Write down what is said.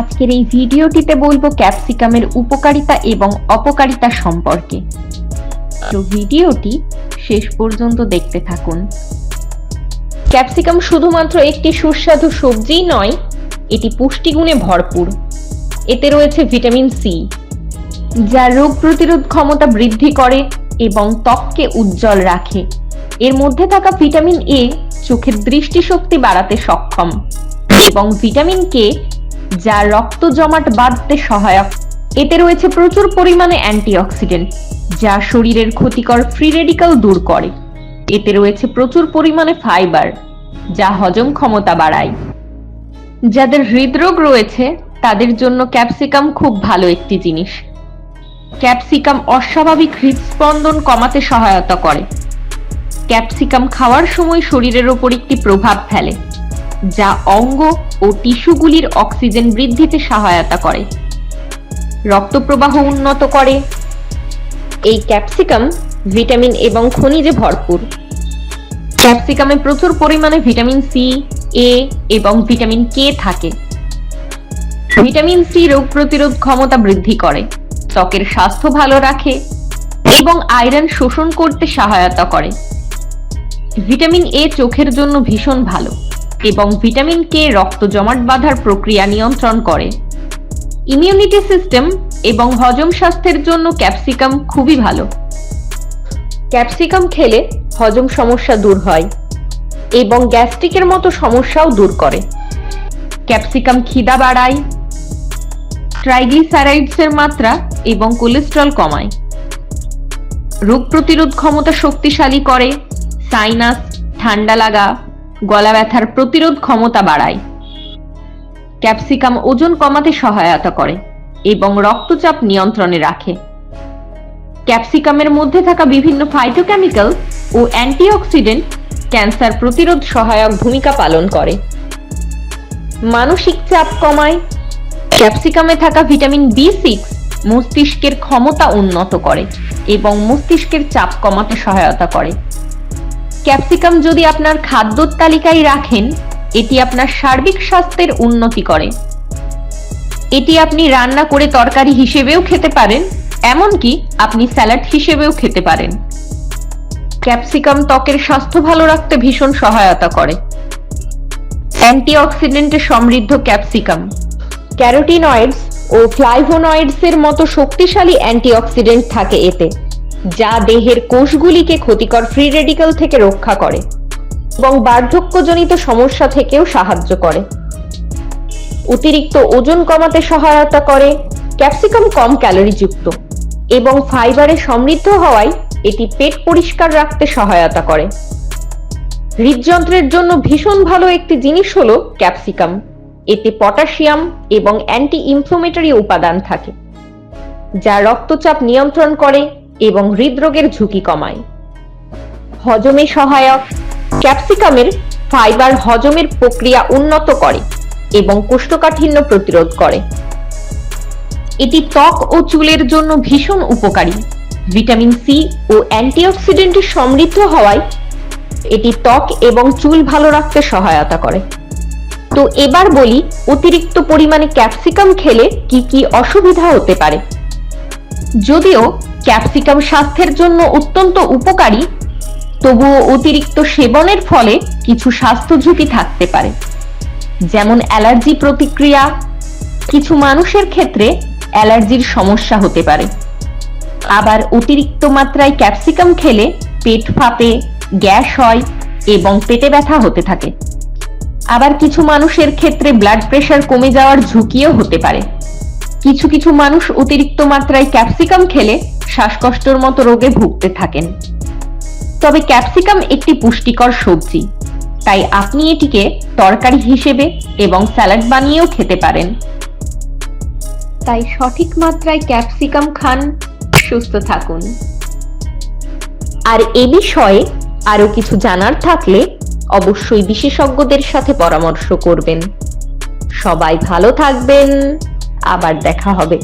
আজকের এই ভিডিওটিতে বলব ক্যাপসিকামের উপকারিতা এবং অপকারিতা সম্পর্কে। তো ভিডিওটি শেষ পর্যন্ত দেখতে থাকুন। ক্যাপসিকাম শুধুমাত্র একটি সুস্বাদু সবজিই নয়, এটি পুষ্টিগুণে ভরপুর। এতে রয়েছে ভিটামিন সি, যা রোগ প্রতিরোধ ক্ষমতা বৃদ্ধি করে এবং ত্বককে উজ্জ্বল রাখে। এর মধ্যে থাকা ভিটামিন এ চোখের দৃষ্টিশক্তি বাড়াতে সক্ষম এবং ভিটামিন কে যা রক্ত জমাট বাঁধতে সহায়ক। এতে রয়েছে প্রচুর পরিমাণে অ্যান্টিঅক্সিডেন্ট, যা শরীরের ক্ষতিকর ফ্রি রেডিক্যাল দূর করে। এতে রয়েছে প্রচুর পরিমাণে ফাইবার, যা হজম ক্ষমতা বাড়ায়। যাদের হৃদরোগ রয়েছে, তাদের জন্য ক্যাপসিকাম খুব ভালো একটি জিনিস। ক্যাপসিকাম অস্বাভাবিক হৃদস্পন্দন কমাতে সহায়তা করে। ক্যাপসিকাম খাওয়ার সময় শরীরের ওপর একটি প্রভাব ফেলে, যা অঙ্গ ও টিস্যুগুলির অক্সিজেন বৃদ্ধিতে সহায়তা করে। রক্ত প্রবাহ উন্নত করে। এই ক্যাপসিকাম ভিটামিন এবং খনিজে ভরপুর। ক্যাপসিকামে প্রচুর পরিমাণে ভিটামিন সি, এ এবং ভিটামিন কে থাকে। ভিটামিন সি রোগ প্রতিরোধ ক্ষমতা বৃদ্ধি করে, ত্বকের স্বাস্থ্য ভালো রাখে এবং আয়রন শোষণ করতে সহায়তা করে। ভিটামিন এ চোখের জন্য ভীষণ ভালো। এবং ভিটামিন কে রক্ত জমাট বাঁধার প্রক্রিয়া নিয়ন্ত্রণ করে। ইমিউনিটি সিস্টেম এবং হজম স্বাস্থ্যের জন্য ক্যাপসিকাম খুবই ভালো। ক্যাপসিকাম খেলে হজম সমস্যা দূর হয় এবং গ্যাস্ট্রিকের মতো সমস্যাও দূর করে। ক্যাপসিকাম খিদা বাড়ায় ট্রাইগ্লিসারাইডসের মাত্রা এবং কোলেস্ট্রল কমায়। রোগ প্রতিরোধ ক্ষমতা শক্তিশালী করে সাইনাস ঠান্ডা লাগা গলা ব্যথার প্রতিরোধ ক্ষমতা বাড়ায়। ক্যাপসিকাম ওজন কমাতে সহায়তা করে এবং রক্তচাপ নিয়ন্ত্রণে রাখে। ক্যাপসিকামের মধ্যে থাকা বিভিন্ন ফাইটোকেমিক্যাল ও অ্যান্টিঅক্সিডেন্ট ক্যান্সার প্রতিরোধ সহায়ক ভূমিকা পালন করে। মানসিক চাপ কমায়। ক্যাপসিকামে থাকা ভিটামিন বি সিক্স মস্তিষ্কের ক্ষমতা উন্নত করে এবং মস্তিষ্কের চাপ কমাতে সহায়তা করে। ক্যাপসিকাম যদি আপনার খাদ্যর তালিকায় রাখেন, এটি আপনার সার্বিক স্বাস্থ্যের উন্নতি করে। এটি আপনি রান্না করে তরকারি হিসেবেও খেতে পারেন, এমনকি আপনি স্যালাড হিসেবেও খেতে পারেন। ক্যাপসিকাম ত্বকের স্বাস্থ্য ভালো রাখতে ভীষণ সহায়তা করে। অ্যান্টিঅক্সিডেন্টে সমৃদ্ধ ক্যাপসিকাম। ক্যারোটিনয়েডস ও ফ্লাইভোনয়েডস এর মতো শক্তিশালী অ্যান্টিঅক্সিডেন্ট থাকে এতে। যা দেহের কোষগুলিকে ক্ষতিকর ফ্রি রেডিক্যাল থেকে রক্ষা করে এবং বার্ধক্যজনিত সমস্যা থেকেও সাহায্য করে। অতিরিক্ত ওজন কমাতে সহায়তা করে, ক্যাপসিকাম কম ক্যালোরিযুক্ত এবং ফাইবারে সমৃদ্ধ হওয়ায় এটি পেট পরিষ্কার রাখতে সহায়তা করে। হৃদযন্ত্রের জন্য ভীষণ ভালো একটি জিনিস হলো ক্যাপসিকাম। এতে পটাশিয়াম এবং অ্যান্টি ইনফ্লোমেটরি উপাদান থাকে, যা রক্তচাপ নিয়ন্ত্রণ করে এবং হৃদরোগের ঝুঁকি কমায়। হজমে সহায়ক ক্যাপসিকামের ফাইবার হজমের প্রক্রিয়া উন্নত করে এবং কোষ্ঠকাঠিন্য প্রতিরোধ করে। এটি ত্বক ও চুলের জন্য ভীষণ উপকারী। ভিটামিন সি ও অ্যান্টিঅক্সিডেন্টে সমৃদ্ধ হওয়ায় এটি ত্বক এবং চুল ভালো রাখতে সহায়তা করে। তো এবার বলি, অতিরিক্ত পরিমাণে ক্যাপসিকাম খেলে কি কি অসুবিধা হতে পারে? যদিও ক্যাপসিকাম স্বাস্থ্যের জন্য অত্যন্ত উপকারী। তবুও অতিরিক্ত সেবনের ফলে কিছু স্বাস্থ্য ঝুঁকি থাকতে পারে। যেমন অ্যালার্জি প্রতিক্রিয়া। কিছু মানুষের ক্ষেত্রে অ্যালার্জির সমস্যা হতে পারে। আবার অতিরিক্ত মাত্রায় ক্যাপসিকাম খেলে পেট ফাঁপে, গ্যাস হয় এবং পেটে ব্যথা হতে থাকে। আবার কিছু মানুষের ক্ষেত্রে ব্লাড প্রেশার কমে যাওয়ার ঝুঁকিও হতে পারে। কিছু কিছু মানুষ অতিরিক্ত মাত্রায় ক্যাপসিকাম খেলে শ্বাসকষ্টর মতো রোগে ভুগতে থাকেন। তবে ক্যাপসিকাম একটি পুষ্টিকর সবজি, তাই আপনি এটিকে তরকারি হিসেবে এবং স্যালাড বানিয়েও খেতে পারেন। তাই সঠিক মাত্রায় ক্যাপসিকাম খান, সুস্থ থাকুন। আর এ বিষয়ে আরও কিছু জানার থাকলে অবশ্যই বিশেষজ্ঞদের সাথে পরামর্শ করবেন। সবাই ভালো থাকবেন। আবার দেখা হবে।